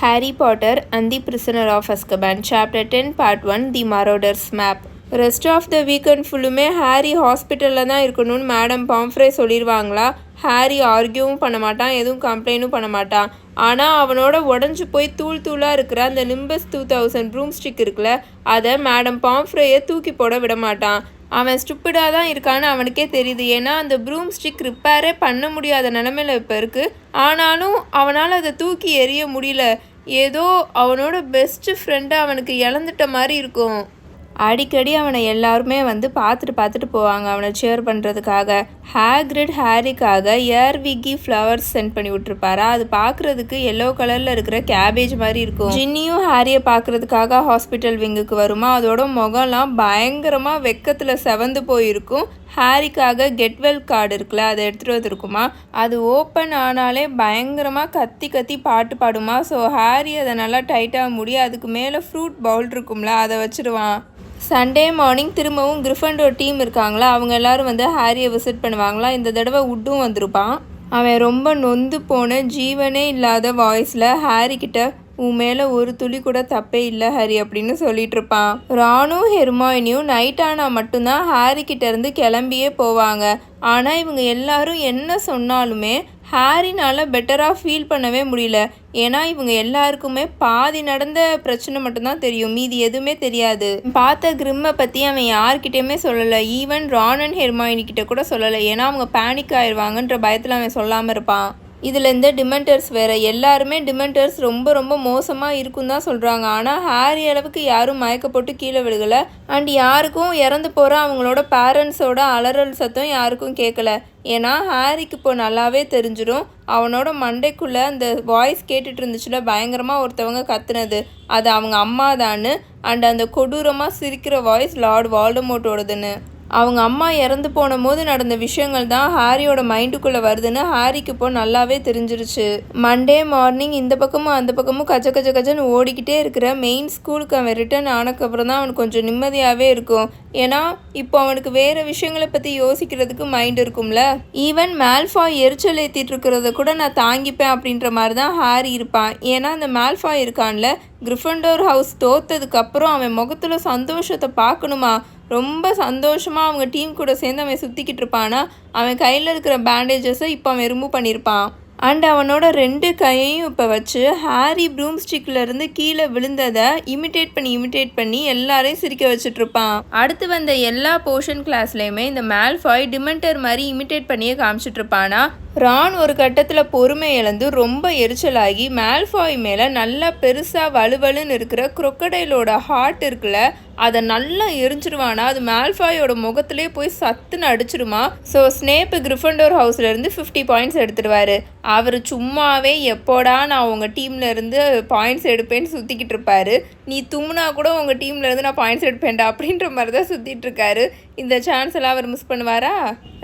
Harry Potter and the Prisoner of Azkaban, Chapter 10, Part 1 The Marauder's Map. Rest of the weekend ஃபுல்லுமே Harry ஹாஸ்பிட்டலில் தான் இருக்கணும்னு madam பாம்ஃப்ரே சொல்லிடுவாங்களா Harry ஆர்கியூவும் பண்ண மாட்டான் எதுவும் கம்ப்ளைண்ட்டும் பண்ண மாட்டான். ஆனால் அவனோட உடஞ்சி போய் தூள் தூளாக இருக்கிற அந்த nimbus two thousand broomstick இருக்குல்ல அதை மேடம் பாம்ஃப்ரேயை தூக்கி போட விட மாட்டான். அவன் ஸ்டூப்பிடாக தான் இருக்கான்னு அவனுக்கே தெரியுது. ஏன்னா அந்த ப்ரூம் ஸ்டிக் ரிப்பேரே பண்ண முடியாத நிலமையில இப்போ இருக்குது ஆனாலும் அவனால் அதை தூக்கி எறிய முடியல. ஏதோ அவனோட பெஸ்ட் ஃப்ரெண்டை அவனுக்கு இழந்துட்ட மாதிரி இருக்கும். அடிக்கடி அவனை எல்லாருமே வந்து பார்த்துட்டு பார்த்துட்டு போவாங்க. அவனை சேர் பண்ணுறதுக்காக ஹேக்ரிட் ஹாரிக்காக விக்கி ஃப்ளவர்ஸ் சென்ட் பண்ணி விட்டுருப்பாரா? அது பார்க்குறதுக்கு எல்லோ கலரில் இருக்கிற கேபேஜ் மாதிரி இருக்கும். ஜின்னியும் ஹேரியை பார்க்குறதுக்காக ஹாஸ்பிட்டல் விங்குக்கு வருமா? அதோட முகம்லாம் பயங்கரமாக வெக்கத்தில் செவந்து போயிருக்கும். ஹாரிக்காக கெட்வெல் கார்டு இருக்குல்ல அதை எடுத்துகிட்டு வந்துருக்குமா? அது ஓப்பன் ஆனாலே பயங்கரமாக கத்தி கத்தி பாட்டு பாடுமா? ஸோ ஹாரி அதை நல்லா டைட்டாக முடி அதுக்கு மேலே ஃப்ரூட் பவுல் இருக்கும்ல அதை வச்சிருவான். சண்டே மார்னிங் திரும்பவும் கிரிஃபண்டோர் டீம் இருக்காங்களா? அவங்க எல்லாரும் வந்து ஹாரியை விசிட் பண்ணுவாங்களா? இந்த தடவை உட்டும் வந்திருப்பான். அவன் ரொம்ப நொந்து போன ஜீவனே இல்லாத வாய்ஸில் ஹாரி கிட்ட உன் மேலே ஒரு துளி கூட தப்பே இல்லை ஹரி அப்படின்னு சொல்லிட்டு இருப்பான். ராணும் ஹெர்மாயினியும் நைட் ஆனால் மட்டும்தான் ஹாரி கிட்டேருந்து கிளம்பியே போவாங்க. ஆனால் இவங்க எல்லாரும் என்ன சொன்னாலுமே ஹாரினால் பெட்டராக ஃபீல் பண்ணவே முடியல. ஏன்னா இவங்க எல்லாருக்குமே பாதி நடந்த பிரச்சனை மட்டும்தான் தெரியும். மீதி எதுவுமே தெரியாது. பார்த்த கிரிம்மை பற்றி அவன் யார்கிட்டயுமே சொல்லலை. ஈவன் ரான் அண்ட் ஹெர்மாயினி கிட்ட கூட சொல்லலை. ஏன்னா அவங்க பேனிக் ஆயிடுவாங்கன்ற பயத்தில் அவன் சொல்லாமல் இருப்பான். இதில் இந்த டிமெண்டர்ஸ் வேறு. எல்லாருமே டிமெண்டர்ஸ் ரொம்ப ரொம்ப மோசமாக இருக்கும் தான் சொல்கிறாங்க ஆனால் ஹாரி அளவுக்கு யாரும் மயக்கப்போட்டு கீழே விழுகலை. அண்ட் யாருக்கும் இறந்து போகிற அவங்களோட பேரண்ட்ஸோட அலறல் சத்தம் யாருக்கும் கேட்கல ஏன்னா ஹாரிக்கு இப்போ நல்லாவே தெரிஞ்சிடும் அவனோட மண்டைக்குள்ளே அந்த வாய்ஸ் கேட்டுட்டு இருந்துச்சுல பயங்கரமாக ஒருத்தவங்க கத்துனது. அது அவங்க அம்மா தான்னு அண்ட் அந்த கொடூரமாக சிரிக்கிற வாய்ஸ் லார்ட் வால்டமோட்டோடதுன்னு. அவங்க அம்மா இறந்து போன போது நடந்த விஷயங்கள் தான் ஹாரியோட மைண்டுக்குள்ளே வருதுன்னு ஹாரிக்கு இப்போ நல்லாவே தெரிஞ்சிருச்சு. மண்டே மார்னிங் இந்த பக்கமும் அந்த பக்கமும் கஜ கஜ கஜன்னு ஓடிக்கிட்டே இருக்கிற மெயின் ஸ்கூலுக்கு அவன் ரிட்டர்ன் ஆனக்கப்புறம் தான் அவனுக்கு கொஞ்சம் நிம்மதியாகவே இருக்கும். ஏன்னா இப்போ அவனுக்கு வேறு விஷயங்களை பற்றி யோசிக்கிறதுக்கு மைண்ட் இருக்கும்ல. ஈவன் மேல்ஃபாய் எரிச்சல் ஏற்றிட்டு இருக்கிறத கூட நான் தாங்கிப்பேன் அப்படின்ற மாதிரி தான் ஹாரி இருப்பான். ஏன்னா அந்த மேல்ஃபாய் இருக்கான்ல கிரிஃபண்டோர் ஹவுஸ் தோத்ததுக்கப்புறம் அவன் முகத்தில் சந்தோஷத்தை பார்க்கணுமா? ரொம்ப சந்தோஷமாக அவங்க டீம் கூட சேர்ந்து அவன் சுற்றிக்கிட்டு இருப்பானா. அவன் கையில் இருக்கிற பேண்டேஜஸை இப்போ அவன் ரிமூவ் பண்ணியிருப்பான் அண்ட் அவனோட ரெண்டு கையையும் இப்போ வச்சு ஹாரி ப்ரூம் இருந்து கீழே விழுந்ததை இமிட்டேட் பண்ணி இமிட்டேட் பண்ணி எல்லாரையும் சிரிக்க வச்சுட்ருப்பான் அடுத்து வந்த எல்லா போர்ஷன் கிளாஸ்லேயுமே இந்த மேல்ஃபாய் டிமெண்டர் மாதிரி இமிட்டேட் பண்ணியே காமிச்சிட்டு இருப்பானா? ரான் ஒரு கட்டத்தில் பொறுமை இழந்து ரொம்ப எரிச்சலாகி மேல்ஃபாய் மேலே நல்லா பெருசாக வலுவலுன்னு இருக்கிற குரொக்கடைலோட ஹார்ட் இருக்குல்ல அதை நல்லா எரிஞ்சிருவானா? அது மேல்ஃபாயோட முகத்திலே போய் சத்துன்னு அடிச்சிருமா? ஸோ ஸ்னேப்பு கிரிஃபண்டோர் ஹவுஸ்லேருந்து ஃபிஃப்டி பாயிண்ட்ஸ் எடுத்துருவாரு அவர் சும்மாவே எப்போடா நான் உங்கள் டீமில் இருந்து பாயிண்ட்ஸ் எடுப்பேன்னு சுற்றிக்கிட்டு இருப்பாரு. நீ தும்னா கூட உங்கள் டீமில் இருந்து நான் பாயிண்ட்ஸ் எடுப்பேன்டா அப்படின்ற மாதிரி தான் சுற்றிட்டு இருக்காரு இந்த சான்ஸ் எல்லாம் அவர் மிஸ் பண்ணுவாரா?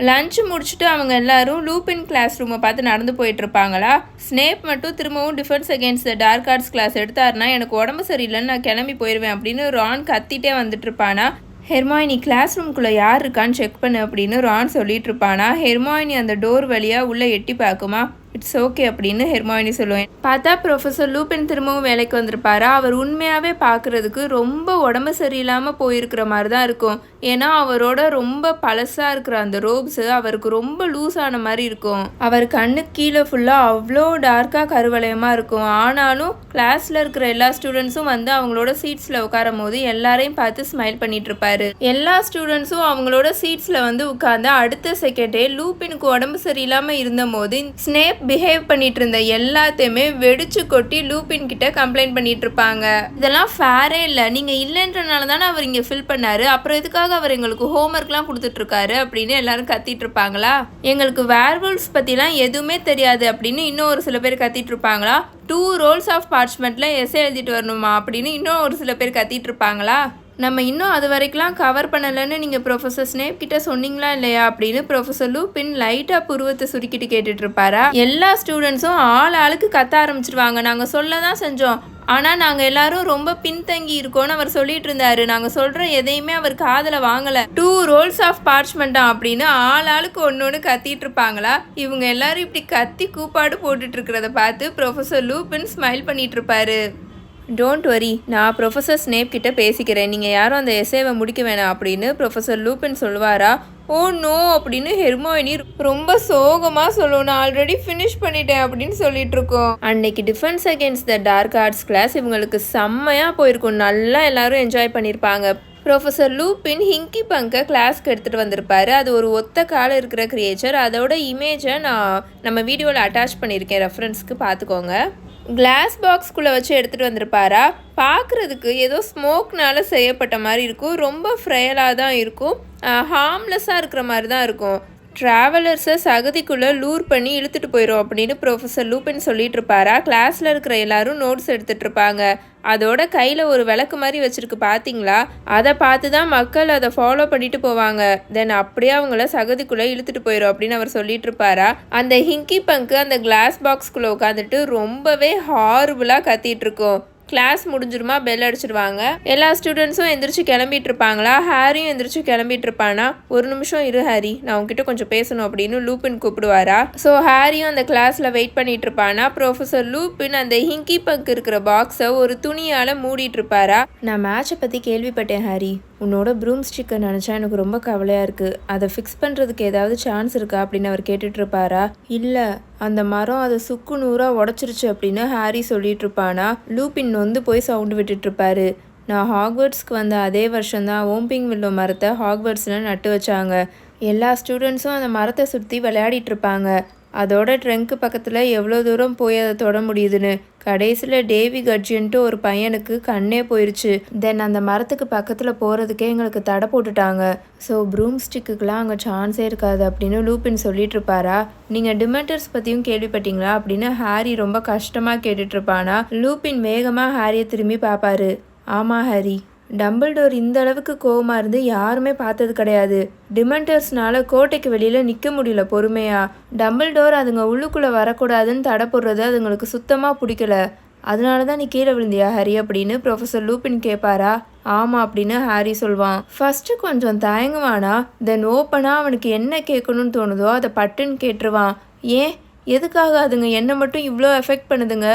லஞ்ச் முடிச்சுட்டு அவங்க எல்லாரும் லூப்பின் கிளாஸ் ரூமை பார்த்து நடந்து போயிட்டு இருப்பாங்களா ஸ்னேப் மட்டும் திரும்பவும் defence against the dark arts class எடுத்தாருன்னா எனக்கு உடம்பு சரியில்லைன்னு நான் கிளம்பி போயிடுவேன் அப்படின்னு ரான் கத்திட்டே வந்துட்டு இருப்பானா ஹெர்மாயினி கிளாஸ் ரூம்குள்ளே யார் இருக்கான்னு செக் பண்ணு அப்படின்னு ரான் சொல்லிட்டு இருப்பானா ஹெர்மாயினி அந்த டோர் வழியாக உள்ளே எட்டி பார்க்குமா? இட்ஸ் ஓகே அப்படின்னு ஹெர்மாயினி சொல்லுவேன் பார்த்தா ப்ரொஃபஸர் லூபின் திரும்பவும் வேலைக்கு வந்திருப்பாரா? அவர் உண்மையாகவே பார்க்குறதுக்கு ரொம்ப உடம்பு சரியில்லாமல் போயிருக்கிற மாதிரி தான் இருக்கும். ஏன்னா அவரோட ரொம்ப பழசாக இருக்கிற அந்த ரோப்ஸு அவருக்கு ரொம்ப லூஸ் ஆன மாதிரி இருக்கும். அவர் கண்ணுக்கு கீழே ஃபுல்லாக அவ்வளோ டார்க்காக கருவளையமாக இருக்கும். ஆனாலும் கிளாஸில் இருக்கிற எல்லா ஸ்டூடெண்ட்ஸும் வந்து அவங்களோட சீட்ஸில் உட்காரும் போது எல்லாரையும் பார்த்து ஸ்மைல் பண்ணிட்டு இருப்பாரு எல்லா ஸ்டூடெண்ட்ஸும் அவங்களோட சீட்ஸில் வந்து உட்காந்து அடுத்த செகண்டே லூப்பினுக்கு உடம்பு சரியில்லாமல் இருந்த போது ஸ்னேப் பிஹேவ் பண்ணிட்டு இருந்த எல்லாத்தையுமே வெடிச்சு கொட்டி லூப்பின் கிட்ட கம்ப்ளைண்ட் பண்ணிட்டு இருப்பாங்க இதெல்லாம் ஃபேரே இல்லை. நீங்கள் இல்லைன்றனால தானே அவர் இங்கே ஃபில் பண்ணாரு. அப்புறம் எதுக்காக அவர் எங்களுக்கு ஹோம்ஒர்க்லாம் கொடுத்துட்ருக்காரு அப்படின்னு எல்லாரும் கத்திட்டு இருப்பாங்களா எங்களுக்கு வேர்வல்ஸ் பற்றிலாம் எதுவுமே தெரியாது அப்படின்னு இன்னும் ஒரு சில பேர் கத்திட்டு இருப்பாங்களா டூ ரோல்ஸ் ஆஃப் பார்ச்மெண்ட்டில் எஸ்ஏ எழுதிட்டு வரணுமா அப்படின்னு இன்னும் ஒரு சில பேர் கத்திட்டு இருப்பாங்களா நம்ம இன்னும் அது வரைக்கும்லாம் கவர் பண்ணலைன்னு நீங்கள் ப்ரொஃபஸர் ஸ்னேப் கிட்ட சொன்னீங்களா இல்லையா அப்படின்னு ப்ரொஃபஸர் லூபின் லைட்டாக புருவத்தை சுருக்கிட்டு கேட்டுட்டு இருப்பாரா எல்லா ஸ்டூடெண்ட்ஸும் ஆள் ஆளுக்கு கத்த ஆரம்பிச்சிருவாங்க. நாங்கள் சொல்ல தான் செஞ்சோம். ஆனால் நாங்கள் எல்லாரும் ரொம்ப பின்தங்கி இருக்கோம்னு அவர் சொல்லிட்டு இருந்தாரு நாங்கள் சொல்கிற எதையுமே அவர் காதில் வாங்கலை. டூ ரோல்ஸ் ஆஃப் பார்ச்மெண்டா அப்படின்னு ஆள் ஆளுக்கு ஒன்று ஒன்று கத்திட்டு இருப்பாங்களா இவங்க எல்லாரும் இப்படி கத்தி கூப்பாடு போட்டுட்டு இருக்கிறத பார்த்து ப்ரொஃபஸர் லூபின் ஸ்மைல் பண்ணிட்டு இருப்பாரு டோன்ட் வரி நான் ப்ரொஃபஸர் ஸ்னேப் கிட்ட பேசிக்கிறேன். நீங்கள் யாரும் அந்த எஸ்ஏவை முடிக்க வேணாம் அப்படின்னு ப்ரொஃபஸர் லூபின் சொல்வாரா ஓ நோ அப்படின்னு ஹெர்மோயினி ரொம்ப சோகமாக சொல்லும். நான் ஆல்ரெடி ஃபினிஷ் பண்ணிட்டேன் அப்படின்னு சொல்லிட்டு இருக்கோம். அன்னைக்கு defence against the dark arts class இவங்களுக்கு செம்மையாக போயிருக்கும். நல்லா எல்லாரும் என்ஜாய் பண்ணியிருப்பாங்க ப்ரொஃபஸர் லூப்பின் ஹிங்கி பங்கை கிளாஸ்க்கு எடுத்துகிட்டு வந்திருப்பாரு. அது ஒரு ஒத்த கால இருக்கிற கிரியேச்சர் அதோட இமேஜை நான் நம்ம வீடியோவில் அட்டாச் பண்ணியிருக்கேன். ரெஃபரன்ஸ்க்கு பார்த்துக்கோங்க. கிளாஸ் பாக்ஸ்குள்ளே வச்சு எடுத்துகிட்டு வந்திருப்பாரா? பார்க்குறதுக்கு ஏதோ ஸ்மோக்னால் செய்யப்பட்ட மாதிரி இருக்கும். ரொம்ப ஃப்ரையலாக தான் இருக்கும். ஹார்ம்லெஸ்ஸாக இருக்கிற மாதிரி தான் இருக்கும். ட்ராவலர்ஸை சகதிக்குள்ளே லூர் பண்ணி இழுத்துட்டு போயிடும் அப்படின்னு ப்ரொஃபஸர் லூப்பின் சொல்லிட்டு இருப்பாரா கிளாஸில் இருக்கிற எல்லாரும் நோட்ஸ் எடுத்துகிட்டு இருப்பாங்க அதோட கையில் ஒரு விளக்கு மாதிரி வச்சுருக்கு பார்த்தீங்களா அதை பார்த்து தான் மக்கள் அதை ஃபாலோ பண்ணிட்டு போவாங்க. தென் அப்படியே அவங்கள சகதிக்குள்ளே இழுத்துட்டு போயிடும் அப்படின்னு அவர் சொல்லிட்டு இருப்பாரா அந்த ஹிங்கி பங்கு அந்த கிளாஸ் பாக்ஸ்குள்ளே உட்காந்துட்டு ரொம்பவே ஹார்புலாக கத்திட்டு இருக்கும் கிளாஸ் முடிஞ்சிருமா? பெல் அடிச்சிடுவாங்க எல்லா ஸ்டூடெண்ட்ஸும் எந்திரிச்சு கிளம்பிட்டு இருப்பாங்களா ஹாரியும் எந்திரிச்சு கிளம்பிட்டு இருப்பானா ஒரு நிமிஷம் இரு ஹாரி. நான் உங்ககிட்ட கொஞ்சம் பேசணும் அப்படின்னு லூப்பின் கூப்பிடுவாரா? ஸோ ஹாரியும் அந்த கிளாஸில் வெயிட் பண்ணிட்டு இருப்பானா ப்ரொஃபஸர் லூப்பின் அந்த ஹிங்கி பங்க் இருக்கிற பாக்ஸை ஒரு துணியால் மூடிட்டு இருப்பாரா நான் மேட்சை பற்றி கேள்விப்பட்டேன் ஹாரி. உன்னோட ப்ரூம் ஸ்டிக்கை நினச்சா எனக்கு ரொம்ப கவலையாக இருக்குது அதை ஃபிக்ஸ் பண்ணுறதுக்கு ஏதாவது சான்ஸ் இருக்கா அப்படின்னு அவர் கேட்டுட்ருப்பாரா இல்லை அந்த மரம் அதை சுக்கு நூறாக உடச்சிருச்சு அப்படின்னு ஹாரி சொல்லிட்டு இருப்பானா? லூப்பின் வந்து போய் சவுண்டு விட்டுட்ருப்பாரு நான் ஹாக்வர்ட்ஸ்க்கு வந்த அதே வருஷம்தான் ஓம்பிங் வில்லோ மரத்தை ஹாக்வர்ட்ஸில் நட்டு வச்சாங்க. எல்லா ஸ்டூடெண்ட்ஸும் அந்த மரத்தை சுற்றி விளையாடிட்டு இருப்பாங்க. அதோட ட்ரங்க்கு பக்கத்தில் எவ்வளோ தூரம் போய் அதை தொட முடியுதுன்னு கடைசியில் டேவி கட்ஜின்ட்டு ஒரு பையனுக்கு கண்ணே போயிடுச்சு தென் அந்த மரத்துக்கு பக்கத்தில் போகிறதுக்கே எங்களுக்கு தடை போட்டுட்டாங்க. ஸோ ப்ரூம் ஸ்டிக்குக்கெலாம் அங்கே சான்ஸே இருக்காது அப்படின்னு லூப்பின் சொல்லிட்டு இருப்பாரா? நீங்கள் டிமெண்டர்ஸ் பற்றியும் கேள்விப்பட்டீங்களா? அப்படின்னு ஹாரி ரொம்ப கஷ்டமாக கேட்டுட்ருப்பானா லூப்பின் வேகமாக ஹாரியை திரும்பி பார்ப்பாரு. ஆமாம் ஹாரி டம்பிள்டோர் இந்த அளவுக்கு கோவமாக இருந்து யாருமே பார்த்தது கிடையாது. டிமெண்டர்ஸ்னால கோட்டைக்கு வெளியில் நிற்க முடியல பொறுமையா. டம்பிள்டோர் அதுங்க உள்ளுக்குள்ளே வரக்கூடாதுன்னு தடை போடுறது அதுங்களுக்கு சுத்தமாக பிடிக்கல. அதனால தான் நீ கீழே விழுந்தியா ஹாரி அப்படின்னு ப்ரொஃபஸர் லூபின் கேட்பாரா ஆமாம் அப்படின்னு ஹாரி சொல்வான். ஃபஸ்ட்டு கொஞ்சம் தயங்குவானா? தென் ஓப்பனாக அவனுக்கு என்ன கேட்கணும்னு தோணுதோ அதை பட்டுன்னு கேட்டுருவான். ஏன்? எதுக்காக அதுங்க என்னை மட்டும் இவ்வளோ எஃபெக்ட் பண்ணுதுங்க?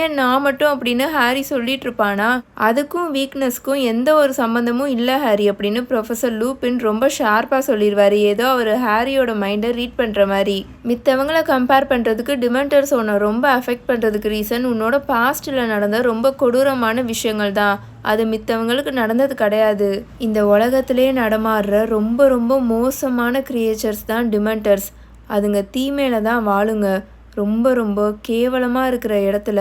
ஏன் நான் மட்டும் அப்படின்னு ஹாரி சொல்லிட்டு இருப்பானா அதுக்கும் வீக்னஸ்க்கும் எந்த ஒரு சம்மந்தமும் இல்லை ஹாரி அப்படின்னு ப்ரொஃபஸர் லூபின் ரொம்ப ஷார்ப்பாக சொல்லிடுவார் ஏதோ அவர் ஹாரியோட மைண்டை ரீட் பண்ணுற மாதிரி. மித்தவங்களை கம்பேர் பண்ணுறதுக்கு டிமெண்டர்ஸ் உன்னை ரொம்ப அஃபெக்ட் பண்ணுறதுக்கு ரீசன் உன்னோட பாஸ்ட்டில் நடந்த ரொம்ப கொடூரமான விஷயங்கள் தான். அது மித்தவங்களுக்கு நடந்தது கிடையாது. இந்த உலகத்திலே நடமாடுற ரொம்ப ரொம்ப மோசமான கிரியேச்சர்ஸ் தான் டிமெண்டர்ஸ் அதுங்க தீமையில தான் வாழுங்க. ரொம்ப ரொம்ப கேவலமாக இருக்கிற இடத்துல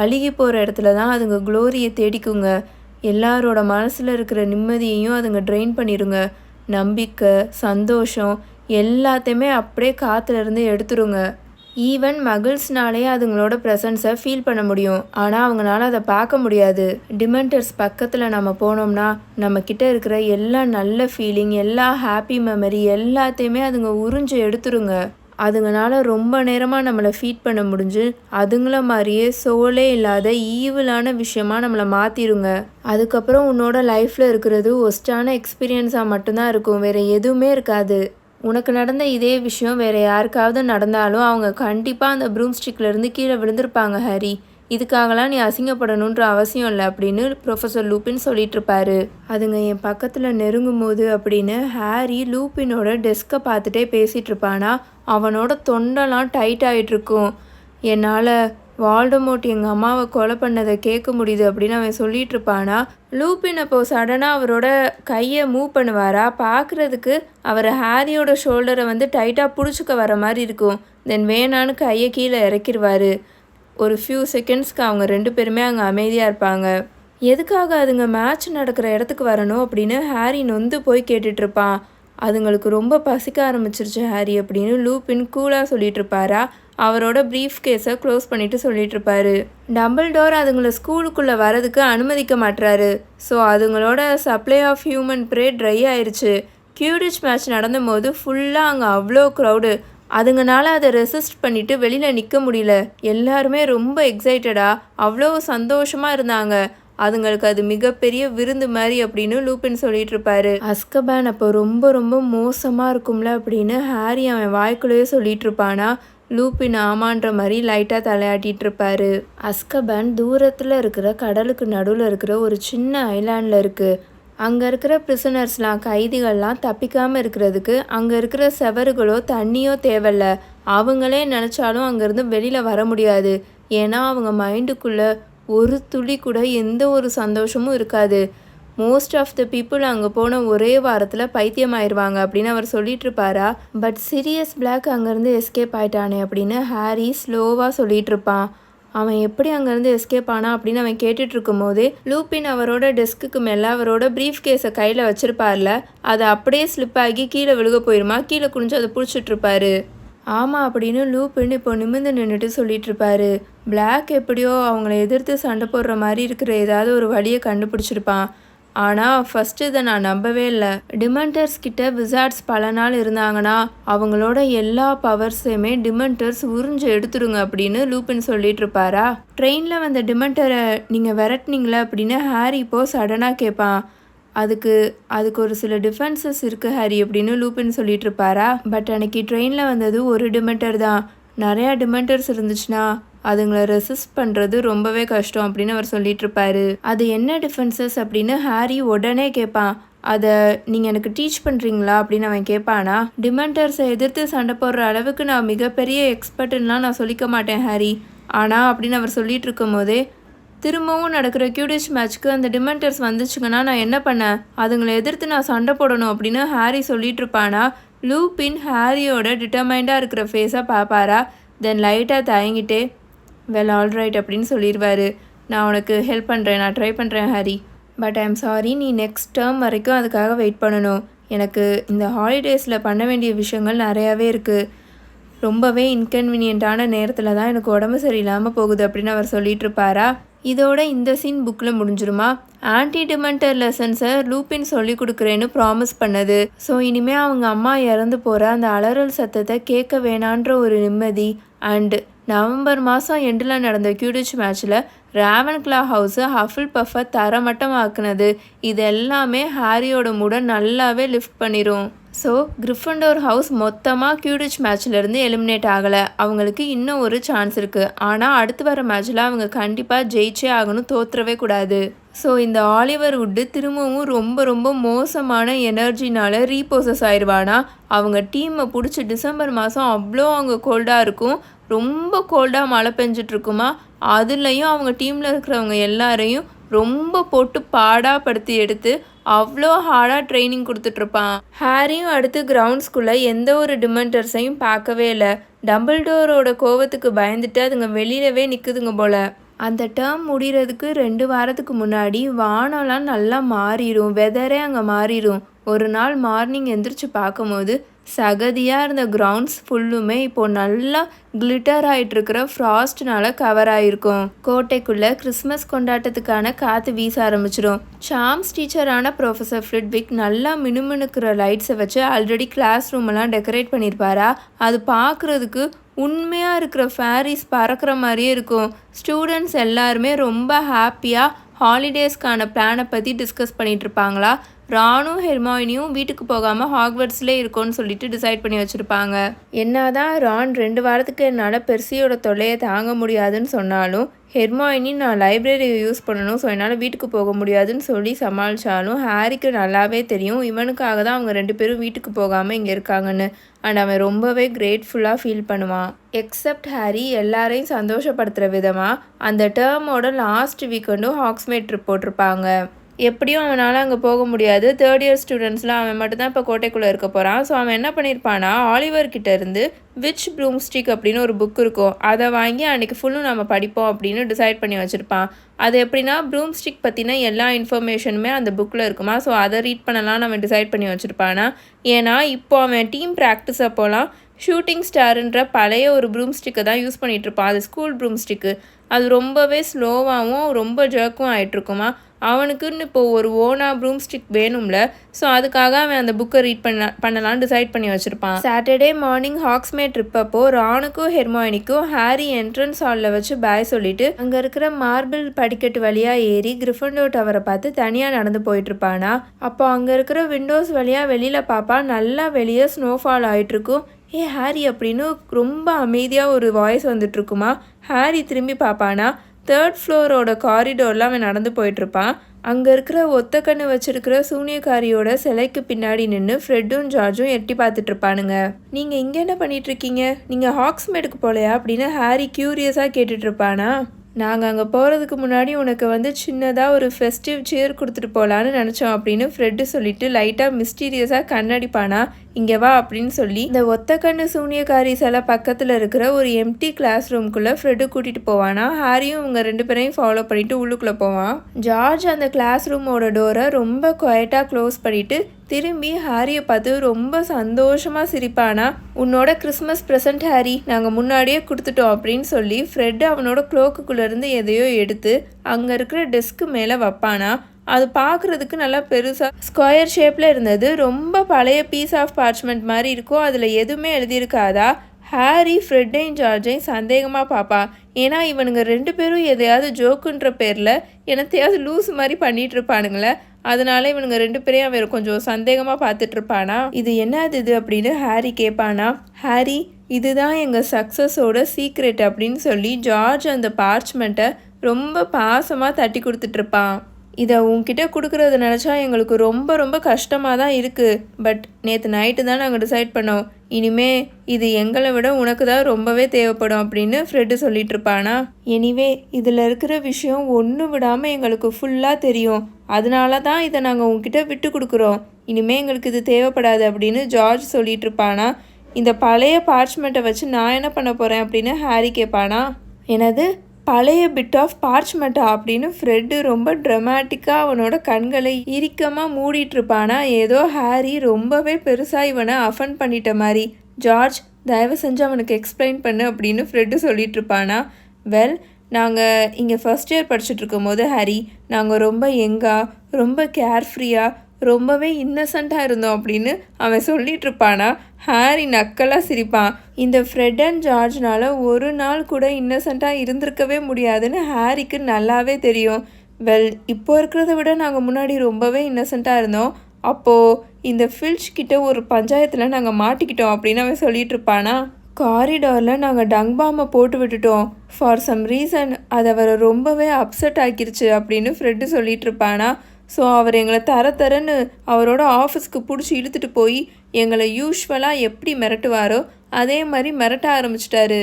அழுகி போகிற இடத்துல தான் அதுங்க க்ளோரியை தேடிக்குங்க. எல்லாரோட மனசில் இருக்கிற நிம்மதியையும் அதுங்க ட்ரெயின் பண்ணிடுங்க நம்பிக்கை சந்தோஷம் எல்லாத்தையுமே அப்படியே காற்றுலேருந்து எடுத்துருங்க. ஈவன் மகிழ்ஸ்னாலே அதுங்களோட ப்ரெசன்ஸை ஃபீல் பண்ண முடியும். ஆனால் அவங்களால அதை பார்க்க முடியாது. டிமெண்டர்ஸ் பக்கத்தில் நம்ம போனோம்னா நம்ம கிட்ட இருக்கிற எல்லா நல்ல ஃபீலிங் எல்லா ஹாப்பி மெமரி எல்லாத்தையுமே அதுங்க உறிஞ்சு எடுத்துருங்க. அதுங்கனால ரொம்ப நேரமாக நம்மளை ஃபீட் பண்ண முடிஞ்சு அதுங்கள மாதிரியே சோலே இல்லாத ஈவிலான விஷயமா நம்மளை மாற்றிடுங்க அதுக்கப்புறம் உன்னோட லைஃப்பில் இருக்கிறது ஒஸ்டான எக்ஸ்பீரியன்ஸாக மட்டும்தான் இருக்கும். வேறு எதுவுமே இருக்காது. உனக்கு நடந்த இதே விஷயம் வேறு யாருக்காவது நடந்தாலும் அவங்க கண்டிப்பாக அந்த ப்ரூம் இருந்து கீழே விழுந்திருப்பாங்க ஹரி. இதுக்காகலாம் நீ அசிங்கப்படணுன்ற அவசியம் இல்லை அப்படின்னு ப்ரொஃபஸர் லூப்பின் சொல்லிட்டு இருப்பாரு அதுங்க என் பக்கத்தில் நெருங்கும் போது அப்படின்னு ஹாரி லூப்பினோட டெஸ்க்கை பார்த்துட்டே பேசிகிட்டு இருப்பானா அவனோட தொண்டெல்லாம் டைட் ஆகிட்டு இருக்கும் என்னால் வால்டமோட் எங்கள் அம்மாவை கொலை பண்ணதை கேட்க முடியுது அப்படின்னு அவன் சொல்லிட்டு இருப்பானா லூப்பின் அப்போ சடனாக அவரோட கையை மூவ் பண்ணுவாரா பார்க்குறதுக்கு அவர் ஹாரியோட ஷோல்டரை வந்து டைட்டாக பிடிச்சிக்க வர மாதிரி இருக்கும். தென் வேணான்னு கையை கீழே இறக்கிடுவாரு ஒரு ஃபியூ செகண்ட்ஸ்க்கு அவங்க ரெண்டு பேருமே அங்கே அமைதியாக இருப்பாங்க. எதுக்காக அதுங்க மேட்ச் நடக்கிற இடத்துக்கு வரணும்? அப்படின்னு ஹாரி நொந்து போய் கேட்டுட்ருப்பான். அதுங்களுக்கு ரொம்ப பசிக்க ஆரம்பிச்சிருச்சு ஹாரி அப்படின்னு லூப்பின் கூலாக சொல்லிட்டு இருப்பாரா அவரோட ப்ரீஃப் கேஸை க்ளோஸ் பண்ணிட்டு சொல்லிட்டு இருப்பாரு டபுள் டோர் அதுங்களை ஸ்கூலுக்குள்ளே வரதுக்கு அனுமதிக்க மாட்றாரு. So அதுங்களோட supply of human prey dry ஆயிடுச்சு கியூடிச் மேட்ச் நடந்தபோது ஃபுல்லாக அங்கே அவ்வளோ க்ரௌடு அதுங்கனால அதை ரெசிஸ்ட் பண்ணிட்டு வெளியில் நிற்க முடியல. எல்லாருமே ரொம்ப எக்ஸைட்டடாக அவ்வளோ சந்தோஷமாக இருந்தாங்க. அதுங்களுக்கு அது மிகப்பெரிய விருந்து மாதிரி அப்படின்னு லூப்பின் சொல்லிட்டு இருப்பாரு. அஸ்கபேன் அப்போ ரொம்ப ரொம்ப மோசமாக இருக்கும்ல அப்படின்னு ஹாரி அவன் வாய்க்குள்ளேயே சொல்லிட்டு இருப்பானா? லூப்பின் ஆமான்ற மாதிரி லைட்டாக தலையாட்டிட்டு இருப்பாரு. அஸ்கபேன் தூரத்தில் இருக்கிற கடலுக்கு நடுவில் இருக்கிற ஒரு சின்ன ஐலாண்டில் இருக்குது அங்கே இருக்கிற பிரிசனர்ஸ்லாம் கைதிகள்லாம் தப்பிக்காமல் இருக்கிறதுக்கு அங்கே இருக்கிற செவறுகளோ தண்ணியோ தேவையில்ல. அவங்களே நினச்சாலும் அங்கேருந்து வெளியில் வர முடியாது. ஏன்னா அவங்க மைண்டுக்குள்ளே ஒரு துளி கூட எந்த ஒரு சந்தோஷமும் இருக்காது. மோஸ்ட் ஆஃப் த பீப்புள் அங்கே போன ஒரே வாரத்தில் பைத்தியமாயிருவாங்க அப்படின்னு அவர் சொல்லிட்டு இருப்பாரா பட் சீரியஸ் பிளாக் அங்கேருந்து எஸ்கேப் ஆயிட்டானே அப்படின்னு ஹாரி ஸ்லோவாக சொல்லிட்டு இருப்பான் அவன் எப்படி அங்கேருந்து எஸ்கேப் ஆனா அப்படின்னு அவன் கேட்டுட்டு இருக்கும்போது லூப்பின் அவரோட டெஸ்க்குக்கு மேலே அவரோட ப்ரீஃப் கேஸை கையில் வச்சிருப்பார்ல அது அப்படியே ஸ்லிப் ஆகி கீழே விழுக போயிருமா? கீழே குனிஞ்சு அதை பிடிச்சிட்டு இருப்பாரு. ஆமாம் அப்படின்னு லூப்பின்னு இப்போ நிமிர்ந்து நின்றுட்டு சொல்லிட்டு இருப்பாரு. பிளாக் எப்படியோ அவங்கள எதிர்த்து சண்டை போடுற மாதிரி இருக்கிற ஏதாவது ஒரு வழியை கண்டுபிடிச்சிருப்பான். ஆனால் ஃபஸ்ட்டு இதை நான் நம்பவே இல்லை. டிமெண்டர்ஸ் கிட்ட விசார்ட்ஸ் பல நாள் இருந்தாங்கன்னா அவங்களோட எல்லா பவர்ஸையுமே டிமெண்டர்ஸ் உறிஞ்சு எடுத்துருங்க அப்படின்னு லூப்பின் சொல்லிட்டு இருப்பாரா? ட்ரெயினில் வந்த டிமெண்டரை நீங்கள் விரட்டினீங்களே? அப்படின்னு ஹாரி இப்போ சடனாக கேட்பான் அதுக்கு அதுக்கு ஒரு சில டிஃபென்சஸ் இருக்குது ஹாரி அப்படின்னு லூப்பின் சொல்லிட்டு இருப்பாரா? பட் அன்னைக்கு ட்ரெயினில் வந்தது ஒரு டிமெண்டர் தான். நிறையா டிமெண்டர்ஸ் இருந்துச்சுன்னா அதுங்களை ரெசிஸ்ட் பண்ணுறது ரொம்பவே கஷ்டம் அப்படின்னு அவர் சொல்லிட்டு இருப்பாரு அது என்ன டிஃபென்சஸ் அப்படின்னு ஹாரி உடனே கேட்பான் அதை நீங்கள் எனக்கு டீச் பண்ணுறீங்களா அப்படின்னு அவன் கேட்பானா டிமெண்டர்ஸை எதிர்த்து சண்டை போடுற அளவுக்கு நான் மிகப்பெரிய எக்ஸ்பர்ட்லாம் நான் சொல்லிக்க மாட்டேன் ஹாரி. ஆனால் அப்படின்னு அவர் சொல்லிட்டு இருக்கும்போதே திரும்பவும் நடக்கிற கியூடிஷ் மேட்ச்க்கு அந்த டிமெண்டர்ஸ் வந்துச்சுங்கன்னா நான் என்ன பண்ணேன்? அதுங்களை எதிர்த்து நான் சண்டை போடணும் அப்படின்னு ஹாரி சொல்லிட்டு இருப்பானா பின் ஹாரியோட டிட்டர்மைண்டாக இருக்கிற ஃபேஸை பார்ப்பாரா தென் லைட்டாக தயங்கிட்டே வெல் ஆல்ரைட் அப்படின்னு சொல்லிடுவார் நான் உனக்கு ஹெல்ப் பண்ணுறேன் நான் ட்ரை பண்ணுறேன் ஹாரி. பட் ஐம் சாரி நீ நெக்ஸ்ட் டேர்ம் வரைக்கும் அதுக்காக வெயிட் பண்ணணும். எனக்கு இந்த ஹாலிடேஸில் பண்ண வேண்டிய விஷயங்கள் நிறையாவே இருக்குது ரொம்பவே இன்கன்வீனியண்ட்டான நேரத்தில் தான் எனக்கு உடம்பு சரியில்லாமல் போகுது அப்படின்னு அவர் சொல்லிட்டு இருப்பாரா? இதோட இந்த சீன் புக்கில் முடிஞ்சிருமா? ஆன்டி டிமெண்டர் லெசன்ஸை லூப்பின் சொல்லி கொடுக்குறேன்னு ப்ராமிஸ் பண்ணது. ஸோ இனிமேல் அவங்க அம்மா இறந்து போகிற அந்த அலறல் சத்தத்தை கேட்க வேணான்ற ஒரு நிம்மதி. அண்டு நவம்பர் மாதம் எண்டில் நடந்த கியூடிச் மேட்ச்சில் ராவன் கிளா ஹவுஸை ஹஃபில் பஃபை தரமட்டமாக்குனது. இது எல்லாமே ஹாரியோட மூட நல்லாவே லிஃப்ட் பண்ணிடும் ஸோ கிரிஃபண்டோர் ஹவுஸ் மொத்தமாக கியூடிச் மேட்ச்லேருந்து எலிமினேட் ஆகலை. அவங்களுக்கு இன்னும் ஒரு சான்ஸ் இருக்குது ஆனால் அடுத்து வர மேட்ச்சில் அவங்க கண்டிப்பாக ஜெயிச்சே ஆகணும் தோற்றுறவே கூடாது. ஸோ இந்த ஆலிவர் உட்டு திரும்பவும் ரொம்ப ரொம்ப மோசமான எனர்ஜினால் ரீபோசஸ் ஆயிடுவானா அவங்க டீமை பிடிச்சி டிசம்பர் மாதம் அவ்வளோ அவங்க கோல்டாக இருக்கும். ரொம்ப கோல்டாக மழை பெஞ்சிட்ருக்குமா அதுலேயும் அவங்க டீமில் இருக்கிறவங்க எல்லாரையும் ரொம்ப போட்டு பாடாப்படுத்தி எடுத்து அவ்வளோ ஹார்டாக ட்ரைனிங் கொடுத்துட்ருப்பான் ஹாரியும் அடுத்து கிரவுண்ட்ஸ்குள்ளே எந்த ஒரு டிமெண்டர்ஸையும் பார்க்கவே இல்லை. டபுள் டோரோட கோவத்துக்கு பயந்துட்டு அதுங்க வெளியிலவே நிற்குதுங்க போல. அந்த டேர்ம் முடிகிறதுக்கு ரெண்டு வாரத்துக்கு முன்னாடி வானம்லாம் நல்லா மாறிடும். வெதரே அங்கே மாறிடும். ஒரு நாள் மார்னிங் எந்திரிச்சு பார்க்கும்போது சகதியாக இருந்த கிரவுண்ட்ஸ் ஃபுல்லுமே இப்போது நல்லா கிளிட்டர் ஆகிட்டு இருக்கிற ஃப்ராஸ்ட்னால கவர் ஆகிருக்கும் கோட்டைக்குள்ளே கிறிஸ்மஸ் கொண்டாட்டத்துக்கான காற்று வீச ஆரம்பிச்சிடும். சாம்ஸ் டீச்சரான ப்ரொஃபஸர் ஃப்ரிட்விக் நல்லா மினுமினுக்கிற லைட்ஸை வச்சு ஆல்ரெடி கிளாஸ் ரூமெல்லாம் டெக்கரேட் பண்ணியிருப்பாரா அது பார்க்குறதுக்கு உண்மையாக இருக்கிற ஃபேரிஸ் பறக்கிற மாதிரியே இருக்கும். ஸ்டூடெண்ட்ஸ் எல்லாருமே ரொம்ப ஹாப்பியாக ஹாலிடேஸ்க்கான பிளானை பற்றி டிஸ்கஸ் பண்ணிகிட்டு இருப்பாங்களா ராணும் ஹெர்மாயினியும் வீட்டுக்கு போகாமல் ஹாக்வர்ட்ஸ்லேயே இருக்கோன்னு சொல்லிட்டு டிசைட் பண்ணி வச்சுருப்பாங்க. என்னதான் ரான் ரெண்டு வாரத்துக்கு என்னால் பெர்சியோட தொல்லையை தாங்க முடியாதுன்னு சொன்னாலும் ஹெர்மாயினி நான் லைப்ரரியை யூஸ் பண்ணணும் ஸோ என்னால் வீட்டுக்கு போக முடியாதுன்னு சொல்லி சமாளித்தாலும் ஹாரிக்கு நல்லாவே தெரியும். இவனுக்காக தான் அவங்க ரெண்டு பேரும் வீட்டுக்கு போகாமல் இங்கே இருக்காங்கன்னு. அண்ட் அவன் ரொம்பவே கிரேட்ஃபுல்லாக ஃபீல் பண்ணுவான். எக்ஸப்ட் ஹாரி எல்லாரையும் சந்தோஷப்படுத்துகிற விதமாக அந்த டேர்மோட லாஸ்ட் வீக்கெண்டும் ஹாக்ஸ்மேட் ட்ரிப் போட்டிருப்பாங்க. எப்படியும் அவனால் அங்கே போக முடியாது. தேர்ட் இயர் ஸ்டூடெண்ட்ஸ்லாம் அவன் மட்டும்தான் இப்போ கோட்டைக்குள்ளே இருக்க போகிறான் ஸோ அவன் என்ன பண்ணியிருப்பானா ஆலிவர் கிட்ட இருந்து விச் ப்ரூம் ஸ்டிக் அப்படின்னு ஒரு புக் இருக்கும். அதை வாங்கி அன்றைக்கி ஃபுல்லும் நம்ம படிப்போம் அப்படின்னு டிசைட் பண்ணி வச்சுருப்பான். அது எப்படின்னா ப்ரூம் ஸ்டிக் பற்றின எல்லா இன்ஃபர்மேஷனுமே அந்த புக்கில் இருக்குமா? ஸோ அதை ரீட் பண்ணலாம் நம்ம டிசைட் பண்ணி வச்சுருப்பானா? ஏன்னா இப்போ அவன் டீம் ப்ராக்டிஸ் அப்போலாம் ஷூட்டிங் ஸ்டாருன்ற பழைய ஒரு ப்ரூம் ஸ்டிக்கை தான் யூஸ் பண்ணிகிட்ருப்பான் அது ஸ்கூல் ப்ரூம் ஸ்டிக்கு அது ரொம்பவே ஸ்லோவாகவும் ரொம்ப ஜர்க்கும் ஆகிட்டுருக்குமா அவனுக்குன்னு இப்போது ஒரு ஓனா ப்ரூம் ஸ்டிக் வேணும்ல ஸோ அதுக்காக அவன் அந்த புக்கை ரீட் பண்ண பண்ணலான்னு டிசைட் பண்ணி வச்சுருப்பான். சாட்டர்டே மார்னிங் ஹாக்ஸ்மே ட்ரிப் அப்போ ராணுக்கும் ஹெர்மாயினிக்கும் ஹாரி என்ட்ரன்ஸ் ஹாலில் வச்சு பாய் சொல்லிட்டு அங்கே இருக்கிற மார்பிள் படிக்கட்டு வழியாக ஏறி கிரிஃபண்டோ டவரை பார்த்து தனியாக நடந்து போயிட்டுருப்பானா? அப்போ அங்கே இருக்கிற விண்டோஸ் வழியாக வெளியில் பார்ப்பா நல்லா வெளியே ஸ்னோஃபால் ஆகிட்டுருக்கும் ஏ ஹாரி அப்படின்னு ரொம்ப அமைதியாக ஒரு வாய்ஸ் வந்துட்டுருக்குமா? ஹாரி திரும்பி பார்ப்பானா தேர்ட் ஃப்ளோரோட காரிடோரில் அவன் நடந்து போயிட்டுருப்பான். அங்கே இருக்கிற ஒத்த கண்ணு வச்சிருக்கிற சூனியக்காரியோட சிலைக்கு பின்னாடி நின்று ஃப்ரெட்டும் ஜார்ஜும் எட்டி பார்த்துட்டு இருப்பானுங்க நீங்கள் இங்கே என்ன பண்ணிட்டு இருக்கீங்க நீங்கள் ஹாக்ஸ்மேடுக்கு போகலையா அப்படின்னு ஹாரி க்யூரியஸாக கேட்டுட்டு இருப்பானா நாங்கள் அங்கே போகிறதுக்கு முன்னாடி உனக்கு வந்து சின்னதாக ஒரு ஃபெஸ்டிவ் சேர் கொடுத்துட்டு போகலான்னு நினச்சோம் அப்படின்னு ஃப்ரெட்டு சொல்லிட்டு லைட்டாக மிஸ்டீரியஸாக கண்ணடிப்பானா. இங்கே வா அப்படின்னு சொல்லி இந்த ஒத்த கண்ணு சூனியக்காரி சில பக்கத்தில் இருக்கிற ஒரு எம்டி கிளாஸ் ரூம்குள்ளே ஃப்ரெட்டு கூட்டிகிட்டு போவானா? ஹாரியும் இவங்க ரெண்டு பேரையும் ஃபாலோ பண்ணிட்டு உள்ளுக்குள்ளே போவான். ஜார்ஜ் அந்த கிளாஸ் ரூமோட டோரை ரொம்ப குவைட்டாக க்ளோஸ் பண்ணிட்டு திரும்பி ஹாரியை பார்த்து ரொம்ப சந்தோஷமாக சிரிப்பானா? உன்னோட கிறிஸ்மஸ் ப்ரெசன்ட் ஹாரி நாங்கள் முன்னாடியே கொடுத்துட்டோம் அப்படின்னு சொல்லி ஃப்ரெட் அவனோட க்ளோக்குக்குள்ளேருந்து எதையோ எடுத்து அங்கே இருக்கிற டெஸ்க்கு மேலே வைப்பானா? அது பார்க்குறதுக்கு நல்லா பெருசாக ஸ்கொயர் ஷேப்பில் இருந்தது. ரொம்ப பழைய பீஸ் ஆஃப் பார்ச்மெண்ட் மாதிரி இருக்கும். அதில் எதுவுமே எழுதியிருக்காதா? ஹாரி ஃப்ரெட்டையும் ஜார்ஜையும் சந்தேகமாக பார்ப்பா ஏன்னா இவனுங்க ரெண்டு பேரும் எதையாவது ஜோக்குன்ற பேரில் என்னத்தையாவது லூஸ் மாதிரி பண்ணிட்டு இருப்பானுங்களே. அதனால இவனுங்க ரெண்டு பேரையும் அவன் கொஞ்சம் சந்தேகமாக பார்த்துட்டு இருப்பானா? இது என்னது இது அப்படின்னு ஹாரி கேட்பானா? ஹாரி இதுதான் எங்கள் சக்ஸஸோட சீக்ரெட் அப்படின்னு சொல்லி ஜார்ஜ் அந்த பார்ச்மெண்ட்டை ரொம்ப பாசமாக தட்டி கொடுத்துட்ருப்பான் இதை உன்கிட்ட கொடுக்குறத நினச்சா எங்களுக்கு ரொம்ப ரொம்ப கஷ்டமாக தான் இருக்குது பட் நேற்று நைட்டு தான் நாங்கள் டிசைட் பண்ணோம். இனிமே இது எங்களை விட உனக்கு தான் ரொம்பவே தேவைப்படும் அப்படின்னு ஃப்ரெட்டு சொல்லிட்டு இருப்பானா? எனிவே இதில் இருக்கிற விஷயம் ஒன்று விடாமல் எங்களுக்கு ஃபுல்லாக தெரியும். அதனால தான் இதை நாங்கள் உங்ககிட்ட விட்டு கொடுக்குறோம். இனிமே எங்களுக்கு இது தேவைப்படாது அப்படின்னு ஜார்ஜ் சொல்லிட்டு இருப்பானா? இந்த பழைய பார்ச்மெண்ட்டை வச்சு நான் என்ன பண்ண போகிறேன் அப்படின்னு ஹாரி கேட்பானா எனது பழைய பிட் ஆஃப் பார்ச்மெண்டா அப்படின்னு ஃப்ரெட்டு ரொம்ப ட்ரமாட்டிக்காக அவனோட கண்களை இறுக்கமாக மூடிட்டு இருப்பானா ஏதோ ஹாரி ரொம்பவே பெருசாக இவனை அஃபன் பண்ணிட்ட மாதிரி. ஜார்ஜ் தயவு செஞ்சு அவனுக்கு எக்ஸ்பிளைன் பண்ணு அப்படின்னு ஃப்ரெட்டு சொல்லிட்டு இருப்பானா வெல் நாங்கள் இங்கே ஃபஸ்ட் இயர் படிச்சுட்டு இருக்கும்போது ஹாரி நாங்கள் ரொம்ப யங்காக ரொம்ப கேர்ஃப்ரீயாக ரொம்பவே இன்னசென்ட்டாக இருந்தோம் அப்படின்னு அவன் சொல்லிட்டு இருப்பானா ஹாரி நக்கலாக சிரிப்பான். இந்த ஃப்ரெட் அண்ட் ஜார்ஜ்னால ஒரு நாள் கூட இன்னசென்ட்டாக இருந்திருக்கவே முடியாதுன்னு ஹாரிக்கு நல்லாவே தெரியும். வெல் இப்போ இருக்கிறத விட நாங்கள் முன்னாடி ரொம்பவே இன்னசென்ட்டாக இருந்தோம். அப்போது இந்த ஃபில்ச் கிட்ட ஒரு பஞ்சாயத்தில் நாங்கள் மாட்டிக்கிட்டோம் அப்படின்னு அவன் சொல்லிட்டு இருப்பானா காரிடாரில் நாங்கள் டங் பாமை போட்டு விட்டுட்டோம். ஃபார் சம் ரீசன் அது அவரை ரொம்பவே அப்செட் ஆக்கிருச்சு அப்படின்னு ஃப்ரெட்டு சொல்லிட்டு இருப்பானா ஸோ அவர் எங்களை தர தரன்னு அவரோட ஆஃபீஸ்க்கு பிடிச்சி இழுத்துட்டு போய் எங்களை யூஸ்வலாக எப்படி மிரட்டுவாரோ அதே மாதிரி மிரட்ட ஆரம்பிச்சிட்டாரு.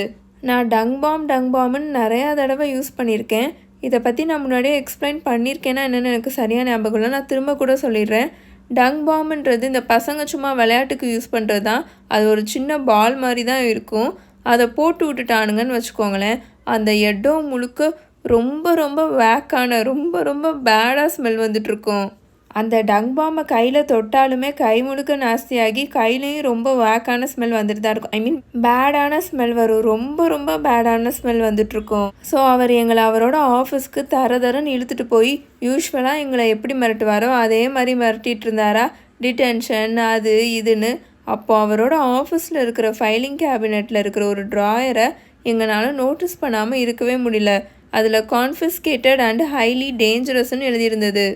நான் டங் பாம் டங் பாம்னு நிறையா தடவை யூஸ் பண்ணியிருக்கேன். இதை பற்றி நான் முன்னாடியே எக்ஸ்பிளைன் பண்ணியிருக்கேன்னா என்னென்னு எனக்கு சரியான ஞாபகம் இல்லை. நான் திரும்ப கூட சொல்லிடுறேன். டங் பாம்ன்றது இந்த பசங்க சும்மா விளையாட்டுக்கு யூஸ் பண்ணுறது தான் அது ஒரு சின்ன பால் மாதிரி தான் இருக்கும். அதை போட்டு விட்டுட்டானுங்கன்னு வச்சுக்கோங்களேன். அந்த எட்டோ முழுக்க ரொம்ப ரொம்ப வேக்கான ரொம்ப ரொம்ப பேடாக ஸ்மெல் வந்துட்டுருக்கும். அந்த டங் பாமை கையில் தொட்டாலுமே கை முழுக்க நாஸ்தியாகி கையிலையும் ரொம்ப வேக்கான ஸ்மெல் வந்துட்டு தான் இருக்கும். ஐ மீன் பேடான ஸ்மெல் வரும். ரொம்ப ரொம்ப பேடான ஸ்மெல் வந்துட்டுருக்கும். ஸோ அவர் எங்களை அவரோட ஆஃபீஸ்க்கு தர தரன்னு இழுத்துட்டு போய் யூஸ்வலாக எங்களை எப்படி மிரட்டுவாரோ அதே மாதிரி மிரட்டிட்டு இருந்தாரா? டிடென்ஷன் அது இதுன்னு. அப்போ அவரோட ஆஃபீஸில் இருக்கிற ஃபைலிங் கேபினெட்டில் இருக்கிற ஒரு ட்ராயரை எங்களால் நோட்டீஸ் பண்ணாமல் இருக்கவே முடியல. அதில் கான்ஃபிஸ்கேட்டட் அண்ட் ஹைலி டேஞ்சரஸ்ன்னு எழுதியிருந்தது.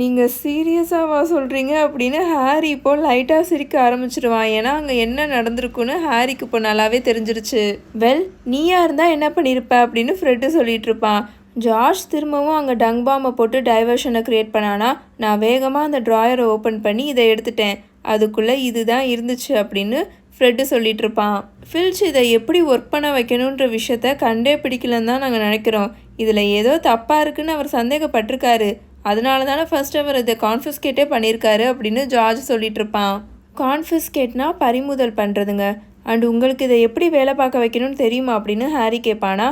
நீங்கள் சீரியஸாவா சொல்கிறீங்க அப்படின்னு ஹாரி இப்போ லைட்டாக சிரிக்க ஆரம்பிச்சிருவான் ஏன்னா அங்கே என்ன நடந்திருக்குன்னு ஹாரிக்கு இப்போ நல்லாவே தெரிஞ்சிருச்சு. வெல் நீயா இருந்தால் என்ன பண்ணியிருப்ப அப்படின்னு ஃப்ரெட்டு சொல்லிட்டு இருப்பான் ஜார்ஜ் திரும்பவும் அங்கே டங் பாமை போட்டு டைவர்ஷனை க்ரியேட் பண்ணானா நான் வேகமாக அந்த ட்ராயரை ஓப்பன் பண்ணி இதை எடுத்துட்டேன். அதுக்குள்ளே இதுதான் இருந்துச்சு அப்படின்னு ஃப்ரெட்டு சொல்லிட்டு இருப்பான் ஃபில்ச் இதை எப்படி ஒர்க் பண்ண வைக்கணுன்ற விஷயத்த கண்டே பிடிக்கலன்னு தான் நாங்கள் நினைக்கிறோம். இதில் ஏதோ தப்பாக இருக்குன்னு அவர் சந்தேகப்பட்டிருக்காரு. அதனால தானே ஃபர்ஸ்ட் அவர் இதை கான்ஃபிஸ்கேட்டே பண்ணியிருக்காரு அப்படின்னு ஜார்ஜ் சொல்லிட்டு இருப்பான் கான்ஃபிஸ்கேட்னா பறிமுதல் பண்ணுறதுங்க அண்ட் உங்களுக்கு இதை எப்படி வேலை பார்க்க வைக்கணும்னு தெரியுமா அப்படின்னு ஹாரி கேட்பானா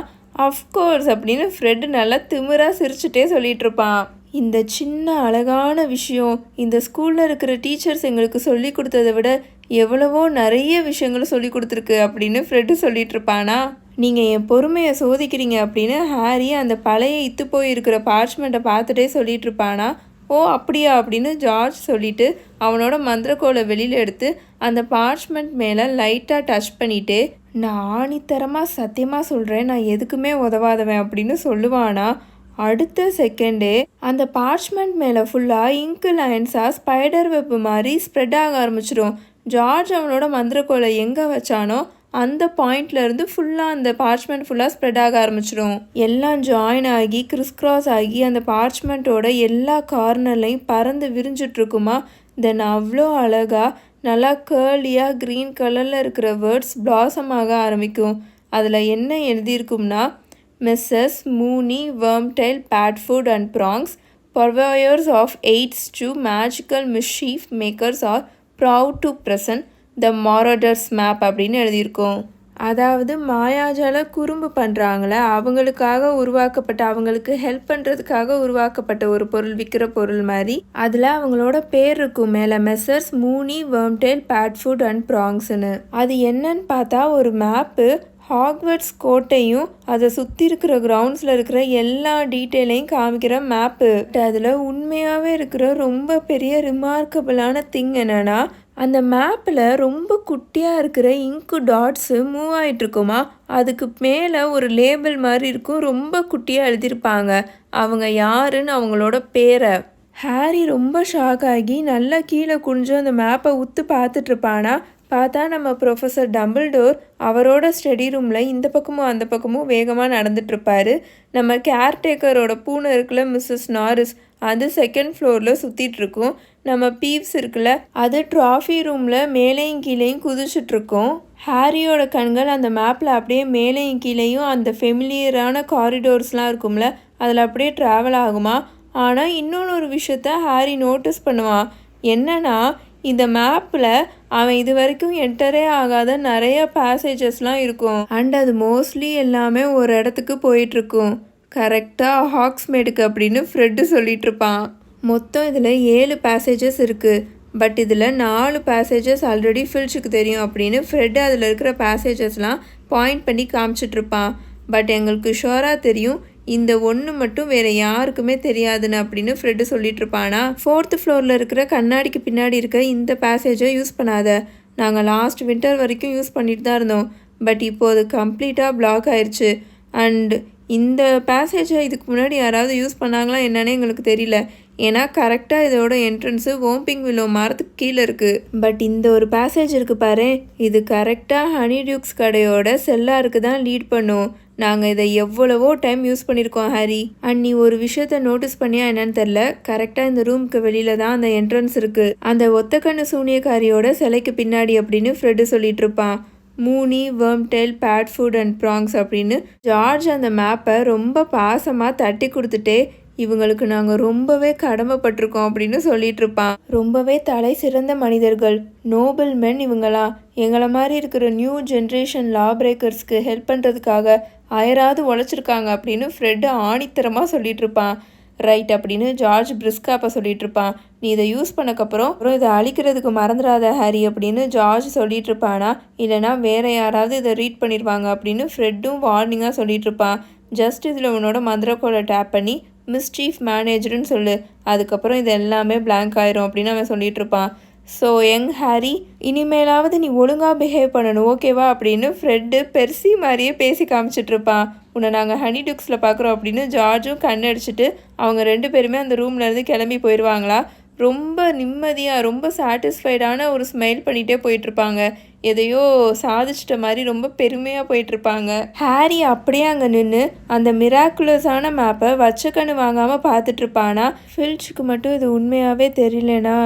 அஃப்கோர்ஸ் அப்படின்னு ஃப்ரெட் நல்லா திமிராக சிரிச்சுட்டே சொல்லிட்டு இருப்பான் இந்த சின்ன அழகான விஷயம் இந்த ஸ்கூலில் இருக்கிற டீச்சர்ஸ் எங்களுக்கு சொல்லி கொடுத்ததை விட எவ்வளவோ நிறைய விஷயங்கள் சொல்லி கொடுத்துருக்கு அப்படின்னு ஃப்ரெட்டு சொல்லிட்டு இருப்பானா? நீங்கள் என் பொறுமையை சோதிக்கிறீங்க அப்படின்னு ஹாரி அந்த பழைய இத்து போயிருக்கிற பார்ச்மெண்ட்டை பார்த்துட்டே சொல்லிட்டு இருப்பானா? ஓ அப்படியா? அப்படின்னு ஜார்ஜ் சொல்லிட்டு அவனோட மந்திரக்கோலை வெளியில் எடுத்து அந்த பார்ச்மெண்ட் மேலே லைட்டாக டச் பண்ணிட்டு நான் ஆணித்தரமாக சத்தியமாக சொல்கிறேன் நான் எதுக்குமே உதவாதவன் அப்படின்னு சொல்லுவானா? அடுத்த செகண்டே அந்த பார்ச்மெண்ட் மேலே ஃபுல்லாக இங்கு லைன்ஸாக ஸ்பைடர் வெப் மாதிரி ஸ்ப்ரெட் ஆக ஆரம்பிச்சிடும் ஜார்ஜ் அவனோட மந்திரக்கோலை எங்கே வச்சானோ அந்த பாயிண்ட்லேருந்து ஃபுல்லாக அந்த பார்ச்மெண்ட் ஃபுல்லாக ஸ்ப்ரெட் ஆக ஆரம்பிச்சிடும் எல்லாம் ஜாயின் ஆகி கிறிஸ் கிராஸ் ஆகி அந்த பார்ச்மெண்ட்டோட எல்லா கார்னர்லையும் பறந்து விரிஞ்சிட்ருக்குமா? தென் அவ்வளோ அழகாக நல்லா கேர்லியாக க்ரீன் கலரில் இருக்கிற வேர்ட்ஸ் பிளாசம் ஆக ஆரம்பிக்கும். அதில் என்ன எழுதியிருக்கும்னா messrs Moony Wormtail Padfoot and Prongs purveyors of aids to magical mischief makers are proud to present the Marauder's map அப்படின்னு எழுதியிருக்கோம். அதாவது மாயாஜால குறும்பு பண்ணுறாங்களே அவங்களுக்காக உருவாக்கப்பட்ட அவங்களுக்கு ஹெல்ப் பண்ணுறதுக்காக உருவாக்கப்பட்ட ஒரு பொருள் விற்கிற பொருள் மாதிரி. அதில் அவங்களோட பேர் இருக்கும் மேலே messrs Moony Wormtail Padfoot and ப்ராங்ஸ்னு அது என்னன்னு பார்த்தா ஒரு மேப்பு ஹாக்வர்ட்ஸ் கோட்டையும் அதை சுற்றி இருக்கிற கிரவுண்ட்ஸில் இருக்கிற எல்லா டீட்டெயிலையும் காமிக்கிற மேப்பு அதில் உண்மையாகவே இருக்கிற ரொம்ப பெரிய ரிமார்க்கபிளான திங் என்னென்னா அந்த மேப்பில் ரொம்ப குட்டியாக இருக்கிற இங்கு டாட்ஸு மூவ் ஆகிட்டுருக்குமா அதுக்கு மேலே ஒரு லேபிள் மாதிரி இருக்கும் ரொம்ப குட்டியாக எழுதியிருப்பாங்க. அவங்க யாருன்னு அவங்களோட பேரை. ஹாரி ரொம்ப ஷாக் ஆகி நல்லா கீழே குனிஞ்சு அந்த மேப்பை உத்து பார்த்துட்ருப்பானா பார்த்தா நம்ம ப்ரொஃபஸர் டம்பிள்டோர் அவரோட ஸ்டடி ரூமில் இந்த பக்கமும் அந்த பக்கமும் வேகமாக நடந்துட்டுருப்பாரு நம்ம கேர்டேக்கரோட பூனை இருக்குல்ல மிஸ்ஸஸ் நாரிஸ் அது செகண்ட் ஃப்ளோரில் சுற்றிட்டுருக்கும் நம்ம பீவ்ஸ் இருக்குல்ல அது ட்ராஃபி ரூமில் மேலேயும் கீழேயும் குதிச்சுட்ருக்கோம் ஹாரியோட கண்கள் அந்த மேப்பில் அப்படியே மேலேயும் கீழேயும் அந்த ஃபெமிலியரான காரிடோர்ஸ்லாம் இருக்கும்ல அதில் அப்படியே ட்ராவல் ஆகுமா? ஆனால் இன்னொன்று ஒரு விஷயத்த ஹாரி நோட்டீஸ் பண்ணுவான். என்னன்னா இந்த மேப்பில் அவன் இது வரைக்கும் என்டரே ஆகாத நிறைய பேசேஜஸ்லாம் இருக்கும். அண்ட் அது மோஸ்ட்லி எல்லாமே ஒரு இடத்துக்கு போயிட்டுருக்கும். கரெக்டாக ஹாக்ஸ்மேடுக்கு அப்படின்னு ஃப்ரெட்டு சொல்லிட்டு இருப்பான். மொத்தம் இதில் ஏழு பேசேஜஸ் இருக்குது பட் இதில் நாலு பேசேஜஸ் ஆல்ரெடி ஃபில்ச்சுக்கு தெரியும் அப்படின்னு ஃப்ரெட் அதில் இருக்கிற பேசேஜஸ்லாம் பாயிண்ட் பண்ணி காமிச்சிட்ருப்பான் பட் எங்களுக்கு ஷோராக தெரியும் இந்த ஒன்று மட்டும் வேறு யாருக்குமே தெரியாதுன்னு அப்படின்னு ஃப்ரெட்டு சொல்லிட்டு இருப்பானா ஃபோர்த்து ஃப்ளோரில் இருக்கிற கண்ணாடிக்கு பின்னாடி இருக்க இந்த பேசேஜை யூஸ் பண்ணாத. நாங்கள் லாஸ்ட் வின்டர் வரைக்கும் யூஸ் பண்ணிட்டு தான் இருந்தோம். பட் இப்போ அது கம்ப்ளீட்டாக பிளாக் ஆயிடுச்சு அண்ட் இந்த பேசேஜை இதுக்கு முன்னாடி யாராவது யூஸ் பண்ணாங்களா என்னன்னு எங்களுக்கு தெரியல. ஏன்னா கரெக்டாக இதோட என்ட்ரன்ஸு ஓம்பிங் வில்லோ மரத்துக்கு கீழே இருக்குது பட் இந்த ஒரு பேசேஜ் இருக்குது பாரு இது கரெக்டாக ஹனி டியூக்ஸ் கடையோட செல்லாருக்கு தான் லீட் பண்ணும். நாங்கள் இதை எவ்வளவோ டைம் யூஸ் பண்ணியிருக்கோம் ஹாரி. அண்ட் நீ ஒரு விஷயத்த நோட்டீஸ் பண்ணியா என்னன்னு தெரில கரெக்டாக இந்த ரூமுக்கு வெளியில தான் அந்த என்ட்ரன்ஸ் இருக்குது அந்த ஒத்தக்கண்ணு சூனியக்காரியோட சிலைக்கு பின்னாடி அப்படின்னு ஃப்ரெட்டு சொல்லிட்டு இருப்பான். Moony Wormtail Padfoot and Prongs அப்படின்னு ஜார்ஜ் அந்த மேப்பை ரொம்ப பாசமாக தட்டி கொடுத்துட்டே இவங்களுக்கு நாங்கள் ரொம்பவே கடமைப்பட்டிருக்கோம் அப்படின்னு சொல்லிட்டு இருப்பான். ரொம்பவே தலை சிறந்த மனிதர்கள் நோபல் மென் இவங்களாம். எங்களை மாதிரி இருக்கிற நியூ ஜென்ரேஷன் லா பிரேக்கர்ஸ்க்கு ஹெல்ப் பண்ணுறதுக்காக அயராது உழைச்சிருக்காங்க அப்படின்னு ஃப்ரெட்டு ஆணித்தரமாக சொல்லிட்டு இருப்பான். ரைட் அப்படின்னு ஜார்ஜ் பிரிஸ்கா அப்போ சொல்லிட்டு இருப்பான். நீ இதை யூஸ் பண்ணக்கப்புறம் அப்புறம் இதை அழிக்கிறதுக்கு மறந்துடாத ஹாரி அப்படின்னு ஜார்ஜ் சொல்லிட்டு இருப்பானா? இல்லைனா வேற யாராவது இதை ரீட் பண்ணிடுவாங்க அப்படின்னு ஃப்ரெட்டும் வார்னிங்காக சொல்லிட்டு இருப்பான். ஜஸ்ட் இதில் உன்னோட மந்திரக்கோலை டேப் பண்ணி மிஸ்சீஃப் மேனேஜர்னு சொல்லு. அதுக்கப்புறம் இது எல்லாமே பிளாங்க் ஆயிரும் அப்படின்னு அவன் சொல்லிட்டு இருப்பான். ஸோ யங் ஹாரி இனிமேலாவது நீ ஒழுங்காக பிஹேவ் பண்ணணும் ஓகேவா அப்படின்னு ஃப்ரெட்டு பெர்சி மாதிரியே பேசி காமிச்சிட்டு இருப்பான் உன்னை நாங்கள் ஹனி டுக்ஸில் பார்க்குறோம் அப்படின்னு ஜார்ஜும் கண்ணடிச்சிட்டு அவங்க ரெண்டு பேருமே அந்த ரூம்ல இருந்து கிளம்பி போயிடுவாங்களா ரொம்ப நிம்மதியாக ரொம்ப சாட்டிஸ்ஃபைடான ஒரு ஸ்மைல் பண்ணிகிட்டே போயிட்டுருப்பாங்க. எதையோ சாதிச்சிட்ட மாதிரி ரொம்ப பெருமையாக போயிட்டுருப்பாங்க. ஹாரி அப்படியே அங்கே நின்று அந்த மிராக்குலஸான மேப்பை வச்ச கண்ணு வாங்காமல் பார்த்துட்ருப்பானா ஃபில்ச்சுக்கு மட்டும் இது உண்மையாகவே தெரியலனா?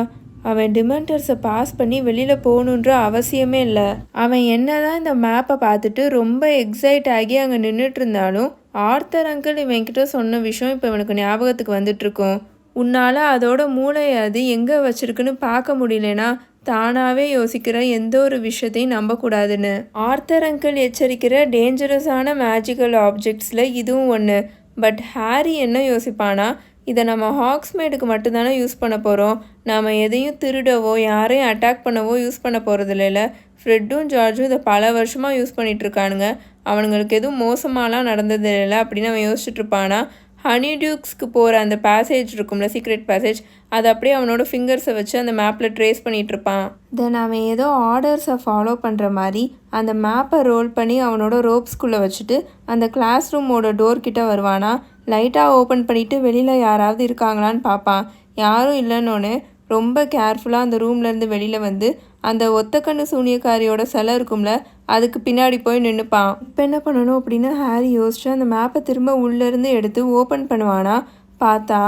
அவன் டிமெண்டர்ஸை பாஸ் பண்ணி வெளியில் போகணுன்ற அவசியமே இல்லை. அவன் என்னதான் இந்த மேப்பை பார்த்துட்டு ரொம்ப எக்ஸைட் ஆகி அங்கே நின்றுட்டு இருந்தாலும் ஆர்த்தர் அங்கிள் இவன்கிட்ட சொன்ன விஷயம் இப்போ இவனுக்கு ஞாபகத்துக்கு வந்துட்டு உன்னால் அதோட மூளையை அது எங்கே வச்சிருக்குன்னு பார்க்க முடியலனா தானாகவே யோசிக்கிற எந்த ஒரு விஷயத்தையும் நம்பக்கூடாதுன்னு. ஆர்த்தர் அங்கிள் எச்சரிக்கிற டேஞ்சரஸான மேஜிக்கல் ஆப்ஜெக்ட்ஸில் இதுவும் ஒன்று பட் ஹாரி என்ன யோசிப்பானா இதை நம்ம ஹாக்ஸ்மேடுக்கு மட்டும்தானே யூஸ் பண்ண போகிறோம் நாம் எதையும் திருடவோ யாரையும் அட்டாக் பண்ணவோ யூஸ் பண்ண போகிறது இல்லைல்ல ஃப்ரெட்டும் ஜார்ஜும் இதை பல வருஷமாக யூஸ் பண்ணிகிட்ருக்கானுங்க அவனுங்களுக்கு எதுவும் மோசமாலாம் நடந்தது இல்லை அப்படின்னு அவன் யோசிச்சுட்ருப்பானா ஹனி டியூக்ஸ்க்கு போகிற அந்த பேசேஜ் இருக்கும்ல சீக்ரெட் பேசேஜ் அதை அப்படியே அவனோட ஃபிங்கர்ஸை வச்சு அந்த மேப்பில் ட்ரேஸ் பண்ணிகிட்ருப்பான் இருப்பான். தென் அவன் ஏதோ ஆர்டர்ஸை ஃபாலோ பண்ணுற மாதிரி அந்த மேப்பை ரோல் பண்ணி அவனோட ரோப்ஸ்குள்ளே வச்சுட்டு அந்த கிளாஸ் ரூமோட டோர் கிட்டே வருவானா. லைட்டாக ஓப்பன் பண்ணிவிட்டு வெளியில் யாராவது இருக்காங்களான்னு பார்ப்பான். யாரும் இல்லைன்னொன்னே ரொம்ப கேர்ஃபுல்லாக அந்த ரூம்லேருந்து வெளியில் வந்து அந்த ஒத்தக்கண்ணு சூனியக்காரியோட சிலை இருக்கும்ல அதுக்கு பின்னாடி போய் நின்றுப்பான் இப்போ என்ன பண்ணணும் அப்படின்னு ஹாரி யோசிச்சு அந்த மேப்பை திரும்ப உள்ளேருந்து எடுத்து ஓப்பன் பண்ணுவானா பார்த்தா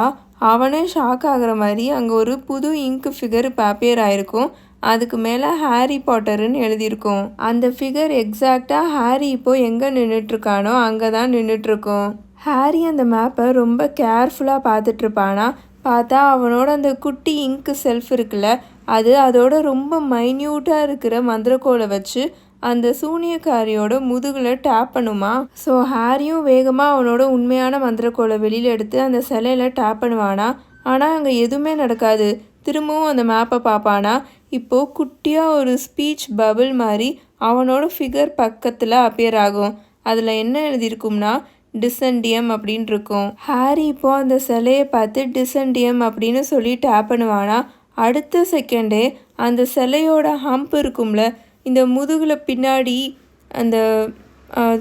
அவனே ஷாக் ஆகிற மாதிரி அங்கே ஒரு புது இங்க் ஃபிகர் இப்போ அப்பியர் ஆயிருக்கும். அதுக்கு மேலே ஹாரி பாட்டருன்னு எழுதியிருக்கும். அந்த ஃபிகர் எக்ஸாக்டாக ஹாரி இப்போது எங்கே நின்றுட்டுருக்கானோ அங்கே தான் நின்றுட்டுருக்கும் ஹாரி அந்த மேப்பை ரொம்ப கேர்ஃபுல்லாக பார்த்துட்ருப்பானா பார்த்தா அவனோட அந்த குட்டி இங்கு செல்ஃப் இருக்குல்ல அது அதோட ரொம்ப மைன்யூட்டாக இருக்கிற மந்திரக்கோலை வச்சு அந்த சூனியக்காரியோட முதுகில் டேப் பண்ணுமா? ஸோ ஹாரியும் வேகமாக அவனோட உண்மையான மந்திரக்கோலை வெளியில் எடுத்து அந்த சிலையில் டேப் பண்ணுவானா? ஆனால் அங்கே எதுவுமே நடக்காது. திரும்பவும் அந்த மேப்பை பார்ப்பானா? இப்போது குட்டியாக ஒரு ஸ்பீச் பபிள் மாதிரி அவனோட ஃபிகர் பக்கத்தில் அப்பியர் ஆகும். அதில் என்ன எழுதியிருக்கும்னா டிசண்டியம் அப்படின்னு இருக்கும் ஹாரி இப்போ அந்த சிலையை பார்த்து டிசண்டியம் அப்படின்னு சொல்லி டேப் பண்ணுவானா? அடுத்த செகண்டே அந்த சிலையோட ஹம்ப் இருக்கும்ல இந்த முதுகில் பின்னாடி அந்த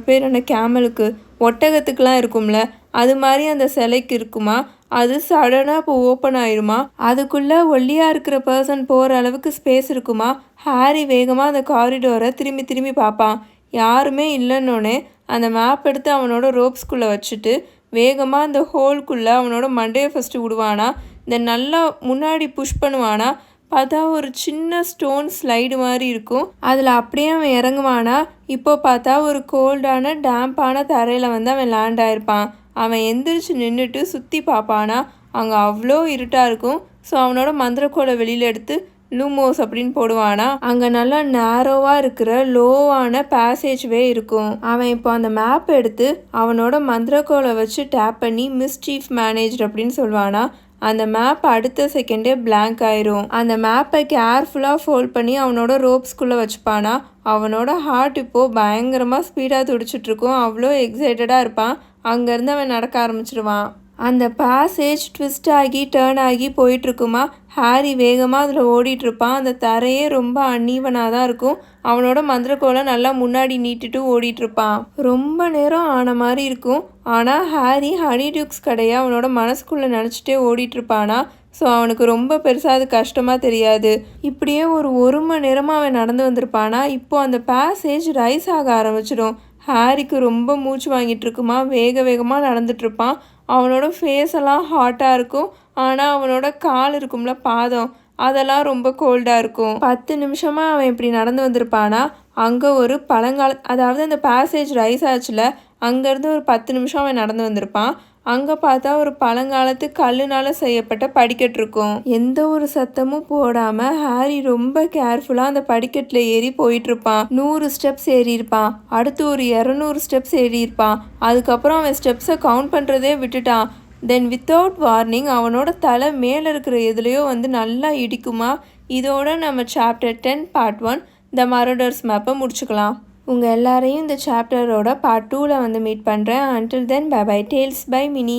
பேர் என்ன? கேமலுக்கு ஒட்டகத்துக்கெலாம் இருக்கும்ல அது மாதிரி அந்த சிலைக்கு இருக்குமா? அது சடனாக இப்போ ஓப்பன் ஆயிருமா? அதுக்குள்ளே ஒல்லியாக இருக்கிற பர்சன் போகிற அளவுக்கு ஸ்பேஸ் இருக்குமா? ஹாரி வேகமாக அந்த காரிடோரை திரும்பி திரும்பி பார்ப்பான். யாருமே இல்லைன்னொன்னே அந்த மேப் எடுத்து அவனோட ரோப்ஸ்குள்ளே வச்சுட்டு வேகமாக அந்த ஹோல்குள்ளே அவனோட மண்டையை ஃபஸ்ட்டு விடுவானா இந்த நல்லா முன்னாடி புஷ் பண்ணுவானா பார்த்தா ஒரு சின்ன ஸ்டோன் ஸ்லைடு மாதிரி இருக்கும். அதில் அப்படியே அவன் இறங்குவானா இப்போ பார்த்தா ஒரு கோல்டான டேம்பான தரையில் வந்து அவன் லேண்ட் ஆயிருப்பான். அவன் எந்திரிச்சு நின்றுட்டு சுற்றி பார்ப்பானா அங்கே அவ்வளோ இருட்டாக இருக்கும். ஸோ அவனோட மந்திரக்கோலை வெளியில் எடுத்து லூமோஸ் அப்படின்னு போடுவானா? அங்கே நல்லா நேரோவாக இருக்கிற லோவான பேசேஜ்வே இருக்கும். அவன் இப்போ அந்த மேப் எடுத்து அவனோட மந்திரக்கோலை வச்சு டேப் பண்ணி மிஸ்டீஃப் மேனேஜர் அப்படின்னு சொல்லுவானா அந்த மேப் அடுத்த செகண்டே பிளாங்க் ஆயிரும். அந்த மேப்பை கேர்ஃபுல்லாக ஃபோல்ட் பண்ணி அவனோட ரோப்ஸ்குள்ளே வச்சுப்பானா? அவனோட ஹார்ட் இப்போது பயங்கரமாக ஸ்பீடாக துடிச்சிட்ருக்கும் அவ்வளோ எக்ஸைட்டடாக இருப்பான். அங்கேருந்து அவன் நடக்க ஆரம்பிச்சிருவான். அந்த பேசேஜ் ட்விஸ்ட் ஆகி டேர்ன் ஆகி போயிட்டுருக்குமா? ஹாரி வேகமாக அதில் ஓடிட்டுருப்பான். அந்த தரையே ரொம்ப அன்னீவனாக தான் இருக்கும். அவனோட மந்திரக்கோலை நல்லா முன்னாடி நீட்டிட்டு ஓடிட்டுருப்பான். ரொம்ப நேரம் ஆன மாதிரி இருக்கும். ஆனால் ஹாரி ஹனி டியூக்ஸ் கடையை அவனோட மனசுக்குள்ளே நினச்சிட்டே ஓடிட்டுருப்பானா? ஸோ அவனுக்கு ரொம்ப பெருசாக அது கஷ்டமாக தெரியாது. இப்படியே ஒரு ஒரு மணி நேரமாக அவன் நடந்து வந்திருப்பானா? இப்போ அந்த பேசேஜ் ரைஸ் ஆக ஆரம்பிச்சிடும். ஹாரிக்கு ரொம்ப மூச்சு வாங்கிட்டு இருக்குமா வேக வேகமாக நடந்துட்டுருப்பான். அவனோட ஃபேஸ் எல்லாம் ஹாட்டாக இருக்கும். ஆனால் அவனோட கால் இருக்கும்ல பாதம். அதெல்லாம் ரொம்ப கோல்டாக இருக்கும். பத்து நிமிஷமாக அவன் இப்படி நடந்து வந்திருப்பானா? அங்கே ஒரு பழங்கால அதாவது அந்த பேசேஜ் ரைஸ் ஆச்சுல அங்கேருந்து ஒரு பத்து நிமிஷம் அவன் நடந்து வந்திருப்பான். அங்கே பார்த்தா ஒரு பழங்காலத்து கல்லுனால் செய்யப்பட்ட படிக்கட்டு இருக்கும். எந்த ஒரு சத்தமும் போடாமல் ஹாரி ரொம்ப கேர்ஃபுல்லாக அந்த படிக்கட்டில் ஏறி போயிட்டுருப்பான். நூறு ஸ்டெப்ஸ் ஏறி இருப்பான். அடுத்து ஒரு இரநூறு ஸ்டெப்ஸ் ஏறி இருப்பான். அதுக்கப்புறம் அவன் ஸ்டெப்ஸை கவுண்ட் பண்ணுறதே விட்டுட்டான். தென் வித்தவுட் வார்னிங் அவனோட தலை மேலே இருக்கிற எதுலேயோ வந்து நல்லா இடிக்குமா? இதோட நம்ம chapter ten part one the Marauder's மேப்பை முடிச்சுக்கலாம். உங்கள் எல்லாரையும் இந்த சாப்டரோட பார்ட் டூவில் வந்து மீட் பண்ணுறேன் until then bye bye tales by Mini